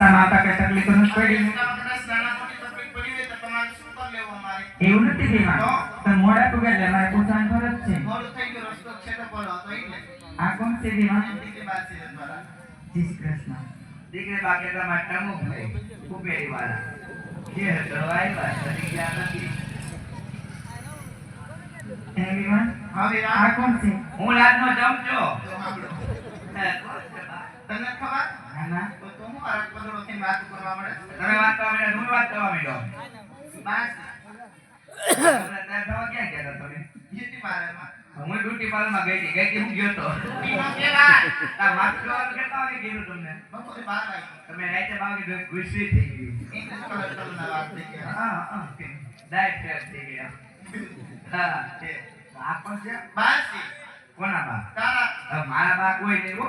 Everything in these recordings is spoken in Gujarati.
માતા કે તકલીફ તો નથી પડી. ને? પડી તો એવું નથી દેવા તો? તો મોડા પુગે એટલે મારે પૂછવાની ફરજ છે. મોડું થઈ ગયું રસ્તો છે તો બોલો તો એટલે આ કોણ છે દેવા શ્રી કૃષ્ણ. દીકરી બાકેલા માટે અમુક નહીં કુબેરી વાળા જે દવાઈ વાળી ગયા નથી. એ વિમાન હવે આ આ કોણ છે? હું લાજનો જમજો. છો સાંભળો. હે, કોણ છે બા? તને ખબર ના ના તો તું હું આરક પદડો થઈને વાત કરવા તમે વાત કરવા માંડ્યા, હું વાત કરવા. બાસ ક્યાં ગયા તમે? હું ડ્યુટી ગઈ હતી. ગઈ હું ગયો તો. તમને? બપોરે બાર વાગે તમે રાતે ગુસ્સે થઈ કલર વાત થઈ ગયા હા, હા. ડાયટ ફેર થઈ ગયા. હા. છે. આ પણ છે? બાસ છે. કોના બા? તારા હવે મારા બા કોઈ નહીં હો.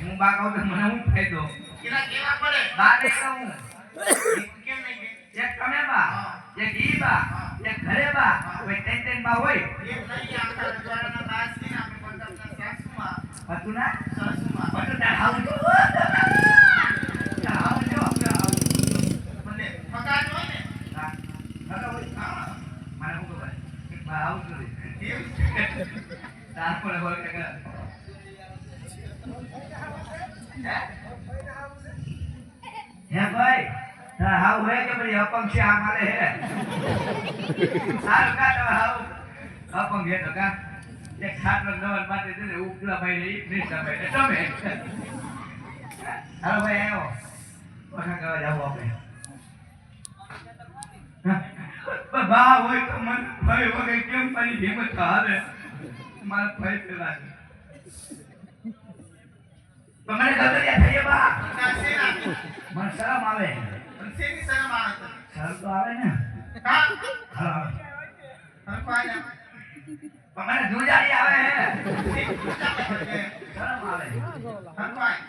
હું બા કહું તો મને હું ફાયદો? કેલા કેવા પડે બા નહીં કહું. કેમ નહીં કે એક તમે બા, એક ઈ બા, એક ઘરે બા, કોઈ ત્રણ ત્રણ બા હોય. એક નહીં આપતા રજવાડાના બાસ છે ને આપણે પંજાબના સાસુમાં હતું ના? સાસુમાં હતું તાર. ખબર હોય? હા શું ખબર? બા. એમ તાર પણ હોય. હે? હે ભાઈ હાવ હોય કે ભાઈ અપંગ છે આ મારે? હે કા હે તો કા? એક ખાટલો નવલ માટે છે ઉપલા ભાઈ ને ઈ નિષ્ઠા ભાઈ ને તમે. હાલો ભાઈ હોય તો મને ભાઈ વગર કેમ પાણી હિંમત હારે. મારા ભાઈ પેલા પણ મને થઈએ બા મને શરમ આવે શેની શરમ આવે શરમ તો આવે ને હા હા મને જુજારી આવે? શરમ આવે હરખું આય.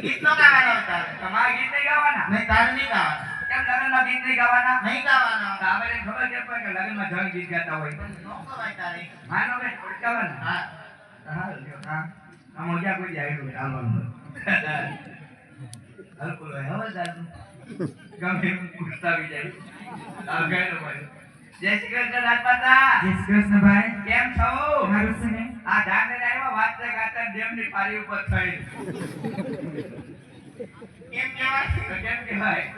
ગીત- નો ગાવાનો. તમારે ગીત નહીં ગાવાના નહીં, તારે નહીં ગાવાનું. લગ્નમાં ગીત નહીં ગાવાના? નહીં ગાવાના. તો ખબર છે પણ કે લગ્નમાં જણ ગીત ગાતા હોય? નો તારે. માનો કે ગાવાના હા. હા હા. આમ ઓજા કોઈ જાય નહીં ચાલવાનું હલકું હવે દાદુ. ગમે પૂછતા ઉઠતાવી જાય. આ ગયેલો ભાઈ. જય શ્રી કૃષ્ણ રાજપાતા જય શ્રી કૃષ્ણ ભાઈ. કેમ છો? સારું છે ને? આ ધાને આવ્યા વાતને ગાતા ડેમની પારી ઉપર થઈ કેમ કહેવાય? કેમ કહેવાય?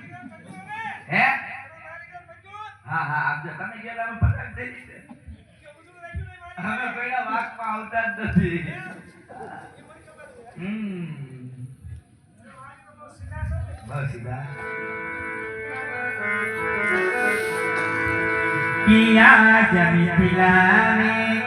હે, હા આપજો તમે ગયેલા અમે પતંગ થઈ જશે અમે આવતા જ નથી. હમ. બસ સીધા કિયા જમી થિલા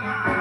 bye.